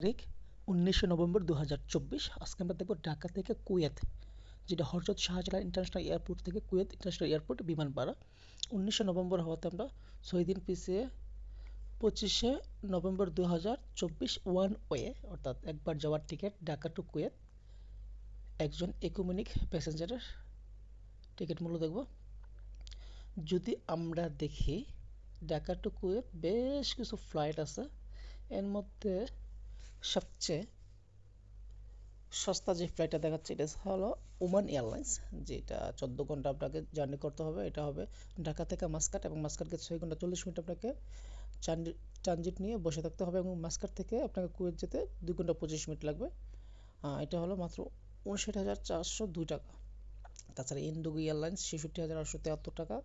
তারিখ উনিশে নভেম্বর দু হাজার চব্বিশ। আজকে আমরা দেখব ঢাকা থেকে কুয়েত, যেটা হজরত শাহজালাল ইন্টারন্যাশনাল এয়ারপোর্ট থেকে কুয়েত ইন্টারন্যাশনাল এয়ারপোর্ট বিমান ভাড়া উনিশে নভেম্বর হওয়াতে আমরা ছয় দিন পিছিয়ে পঁচিশে নভেম্বর দু হাজার চব্বিশ ওয়ান ওয়ে অর্থাৎ একবার যাওয়ার টিকিট ঢাকা টু কুয়েত। একজন একুমেনিক প্যাসেঞ্জারের টিকিট মূল্য দেখব। যদি আমরা দেখি, ঢাকা টু কুয়েত বেশ কিছু ফ্লাইট আছে। এর মধ্যে সবচেয়ে সস্তা যে ফ্লাইটটা দেখাচ্ছে, এটা হলো ওমান এয়ারলাইন্স যেটা চোদ্দ ঘণ্টা আপনাকে জার্নি করতে হবে। এটা হবে ঢাকা থেকে মাস্কাট এবং মাস্কাটকে ছয় ঘণ্টা চল্লিশ মিনিট আপনাকে ট্রানজিট নিয়ে বসে থাকতে হবে এবং মাস্কাট থেকে আপনাকে কুয়েত যেতে দুই ঘণ্টা পঁচিশ মিনিট লাগবে। এটা হলো মাত্র উনষাট হাজার চারশো দুই টাকা। তাছাড়া ইন্ডোগো এয়ারলাইন্স ছেষট্টি হাজার আটশো তেহাত্তর টাকা।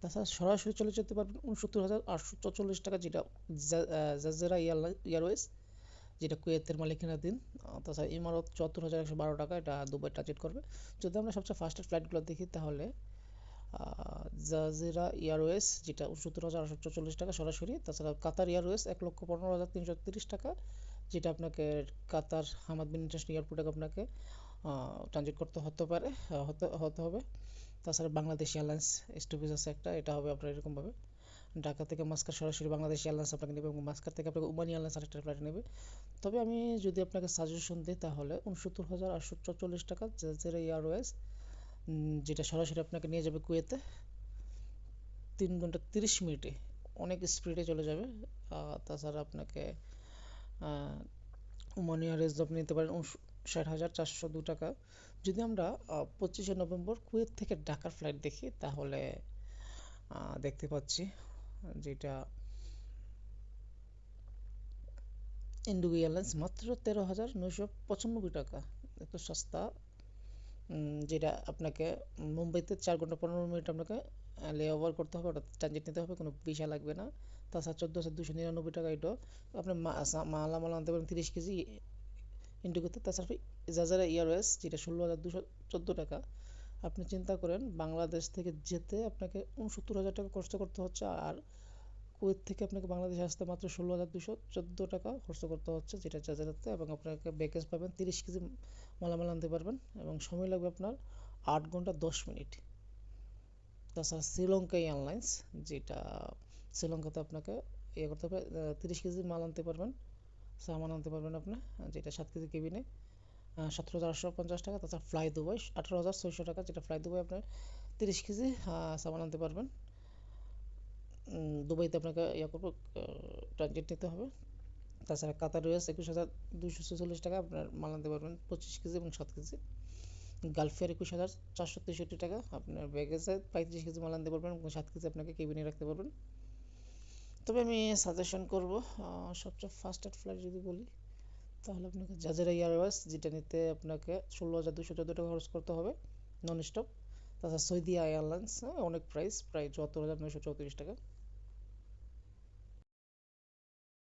তাছাড়া সরাসরি চলে যেতে পারবেন উনসত্তর হাজার আটশো চল্লিশ টাকা, যেটা জাজেরা এয়ারওয়েজ যেটা কুয়েতের মালিকানাধীন তাছাড়া ইমারত চুয়াত্তর হাজার একশো বারো টাকা, এটা দুবাই ট্রানজিট করবে। যদি আমরা সবচেয়ে ফার্স্টের ফ্লাইটগুলো দেখি তাহলে জাজিরা এয়ারওয়েজ, যেটা উনসত্তর হাজার আটশো চল্লিশ টাকা সরাসরি, তাছাড়া কাতার এয়ারওয়েজ এক লক্ষ পনেরো হাজার তিনশো তিরিশ টাকা, যেটা আপনাকে কাতার হামাদ বিন ইন্টারন্যাশনাল এয়ারপোর্টে আপনাকে ট্রানজিট করতে হতে পারে হতে হতে হবে। তাছাড়া বাংলাদেশ এয়ারলাইন্স স্টপেজ আছে একটা এটা হবে আপনার এরকমভাবে। ঢাকা থেকে মাস্কার সরাসরি বাংলাদেশ এয়ারলাইন্স আপনাকে নেবে এবং মাস্কার থেকে আপনাকে ওমান এয়ারলাইন্স আরেকটা ফ্লাইট নেবে। তবে আমি যদি আপনাকে সাজেশন দিই তাহলে উনসত্তর হাজার আটশো চল্লিশ টাকা জেজেরা এয়ারওয়েজ যেটা সরাসরি আপনাকে নিয়ে যাবে কুয়েতে, তিন ঘণ্টা তিরিশ মিনিটে। অনেক স্পিডে চলে যাবে। তাছাড়া আপনাকে ওমান এয়ারওয়েজ আপনি নিতে পারেন ষাট হাজার চারশো দু টাকা। যদি আমরা পঁচিশে নভেম্বর কুয়েত থেকে ঢাকার ফ্লাইট দেখি, তাহলে দেখতে পাচ্ছি যেটা ইন্ডিগো এয়ারলাইন্স মাত্র তেরো হাজার নয়শো পঁচানব্বই টাকা। এত সস্তা। যেটা আপনাকে মুম্বাইতে চার ঘণ্টা পনেরো মিনিট আপনাকে লে ওভার করতে হবে ওটা ট্রানজিট নিতে হবে, কোনো ভিসা লাগবে না। তাছাড়া চোদ্দ হাজার দুশো নিরানব্বই টাকা এটাও। আপনি মালামাল আনতে পারেন তিরিশ কেজি ইন্ডিগোতে তাছাড়া জাজারা এয়ারওয়েজ যেটা ষোলো হাজার দুশো চোদ্দ টাকা। আপনি চিন্তা করেন, বাংলাদেশ থেকে যেতে আপনাকে উনসত্তর হাজার টাকা খরচ করতে হচ্ছে, আর কুয়েত থেকে আপনাকে বাংলাদেশে আসতে মাত্র ষোলো হাজার দুশো চোদ্দ টাকা খরচ করতে হচ্ছে, যেটা চার্জারাতে এবং আপনাকে ব্যাগেজ পাবেন, তিরিশ কেজি মালামাল আনতে পারবেন, এবং সময় লাগবে আপনার আট ঘণ্টা দশ মিনিট। তাছাড়া শ্রীলঙ্কা এয়ারলাইন্স, যেটা শ্রীলঙ্কাতে আপনাকে ইয়ে করতে হবে তিরিশ কেজি মাল আনতে পারবেন, সামান আনতে পারবেন আপনি, যেটা সাত কেজি কেবিনে। সতেরো আটশো পঞ্চাশ টাকা, তাছাড়া ফ্লাই দুবাই আঠারো হাজার ছয়শো টাকা, যেটা ফ্লাই দুবাই আপনার তিরিশ কেজি সামান আনতে পারবেন। দুবাইতে আপনাকে ইয়া করব ট্রানজিট নিতে হবে। তাছাড়া কাতার রয়েস একুশ হাজার দুশো ছেচল্লিশ টাকা আপনার মাল আনতে পারবেন, পঁচিশ কেজি এবং সাত কেজি। গালফেয়ার একুশ হাজার চারশো তেষট্টি টাকা, আপনার ব্যাগেজে পঁয়ত্রিশ কেজি মাল আনতে পারবেন এবং সাত কেজি আপনাকে কেবিনে রাখতে পারবেন। তবে আমি সাজেশন করব সবচেয়ে ফাস্টেস্ট ফ্লাইট যদি বলি তাহলে আপনাকে জাজেরা এয়ারওয়েজ যেটা নিতে আপনাকে ষোলো হাজার দুশো চোদ্দ টাকা খরচ করতে হবে নন স্টপ তাছাড়া সৌদি এয়ারলাইন্স অনেক প্রাইস প্রায় চুয়াত্তর হাজার নয়শো চৌত্রিশ টাকা।